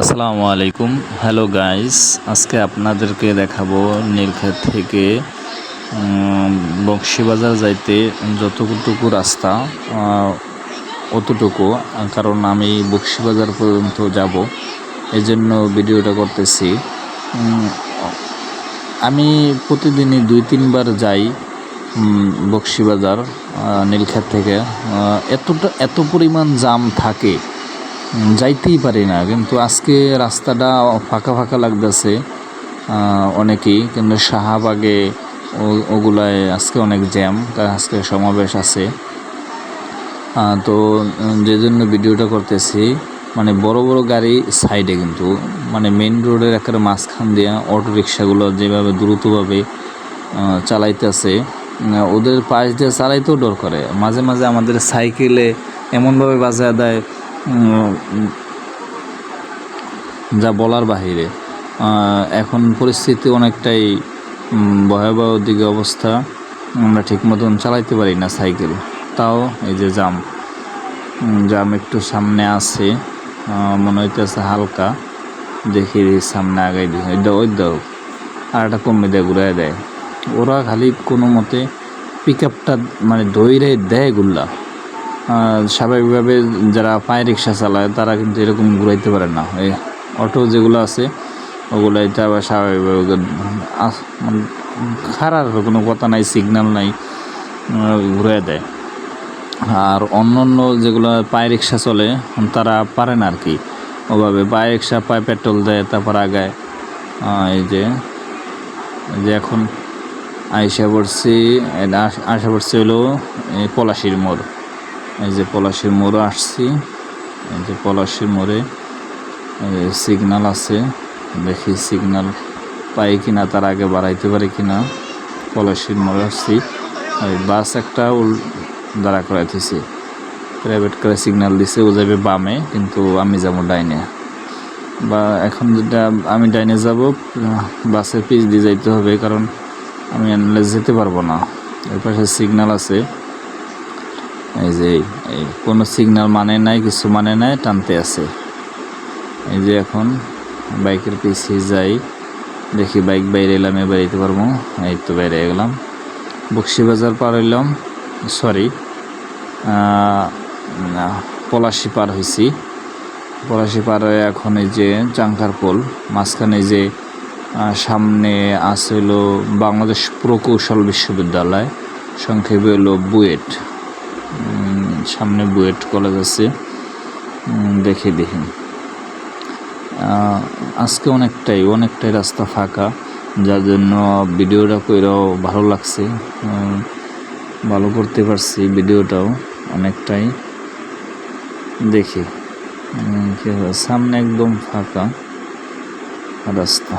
আসসালামু আলাইকুম। Hello guys আজকে আপনাদেরকে দেখাবো নীলক্ষেত থেকে বক্সিবাজার যাইতে যতটুকু রাস্তা অতটুকু, কারণ আমি বক্সিবাজার পর্যন্ত যাব। এই জন্য ভিডিওটা করতেছি। আমি প্রতিদিনই দুই, তিনবার যাই বক্সিবাজার নীলক্ষেত থেকে। এতটা, এত পরিমাণ জাম থাকে যাইতেই পারি না। কিন্তু আজকে রাস্তাটা ফাঁকা ফাঁকা লাগতেছে অনেকেই। কিন্তু শাহবাগে ওগুলায় আজকে অনেক জ্যাম কারণ আজকে সমাবেশ আছে। তো যে জন্য ভিডিওটা করতেছি মানে বড় বড় গাড়ি সাইডে কিন্তু মানে মেইন রোডের একেবারে মাঝখান দিয়ে অটো রিক্সাগুলো যেভাবে দ্রুতভাবে চালাইতেছে ওদের পাশ দিয়ে চালাইতেও ডর করে। মাঝে মাঝে আমাদের সাইকেলে এমনভাবে বাজায় দেয় যা বলার বাহিরে এখন পরিস্থিতি অনেকটাই ভয়াবহ দিকে অবস্থা, আমরা ঠিক মতন চালাইতে পারি না সাইকেল। তাও এই যে জাম জাম একটু সামনে আছে মনে হইতেছে হালকা, দেখি সামনে আগাই দিই। ওই দাও ওই দাও, আর একটা কমে দেয় ঘুরাই দেয়। ওরা খালি কোনো মতে পিক আপটা মানে দইরে দেয় গুল্লা। স্বাভাবিকভাবে যারা পায়ে রিক্সা চালায়, তারা কিন্তু এরকম ঘুরাইতে পারে না। এই অটো যেগুলো আছে, ওগুলো এটা আবার স্বাভাবিকভাবে মানে খারাপ কোনো কথা নাই সিগন্যাল নাই ঘুরে দেয়। আর অন্য অন্য যেগুলো পায়ে রিক্সা চলে, তারা পারে না আর কি। ওভাবে পায়ে রিক্সা, পায়ে পেট্রোল দেয়, তারপর আগায়। এই যে যে এখন আইসা পড়ছি আসা পড়ছি হলো পলাশির মোড়। এই যে পলাশির মোড়ে আসছি। এই যে পলাশির মোড়ে সিগনাল আছে। দেখি সিগনাল পাই কিনা, তার আগে বাড়াইতে পারি কিনা। পলাশির মোড়ে আসছি। ওই বাস একটা উল, দাঁড়া করাইতেছি। প্রাইভেট করে সিগনাল দিছে, ও যাবে বামে, কিন্তু আমি যাব ডাইনে। বা এখন যেটা আমি ডাইনে যাব বাসের পিচ দিয়ে যাইতে হবে, কারণ আমি আনলে যেতে পারব না। এর পাশে সিগনাল আছে। এই যে, এই- কোনো সিগন্যাল মানে নাই, কিছু মানে নাই, টানতে আছে। এই যে এখন বাইকের পিছিয়ে যাই, দেখি বাইক বাইরে এলাম এবার যেতে পারব। এই তো বাইরে গেলাম। বক্সিবাজার পার হইলাম সরি পলাশি পার হয়েছি পলাশি পার হয়ে এখন এই যে চাঙ্কার পোল, মাঝখানে যে সামনে আছে হলো বাংলাদেশ প্রকৌশল বিশ্ববিদ্যালয়, সংক্ষেপে হলো বুয়েট। সামনে বুয়েট কলেজ আছে। দেখে দেখি। আজকে অনেকটাই অনেকটাই রাস্তা ফাঁকা, যার জন্য ভিডিওটা কইরাও ভালো লাগছে। ভালো করতে পারছি ভিডিওটাও অনেকটাই। দেখি সামনে একদম ফাঁকা রাস্তা।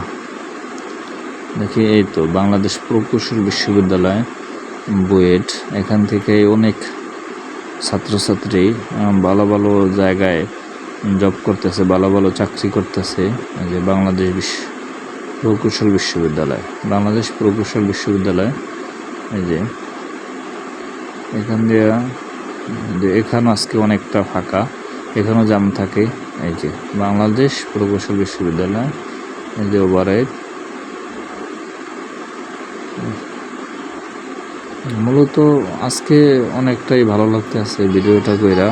দেখি, এই তো বাংলাদেশ প্রকৌশল বিশ্ববিদ্যালয় বুয়েট, এখান থেকে অনেক ছাত্রছাত্রী ভালো ভালো জায়গায় জব করতেছে, ভালো ভালো চাকরি করতেছে যে বাংলাদেশ বিশ্ব প্রকৌশল বিশ্ববিদ্যালয়, বাংলাদেশ প্রকৌশল বিশ্ববিদ্যালয়, এই যে এখান দিয়ে, যে এখানেও আজকে অনেকটা ফাঁকা, এখানেও জাম থাকে, এই যে বাংলাদেশ প্রকৌশল বিশ্ববিদ্যালয়, এই যে ওভারহেড মূলত আজকে অনেকটাই ভালো লাগতে আছে ভিডিওটা কইরা।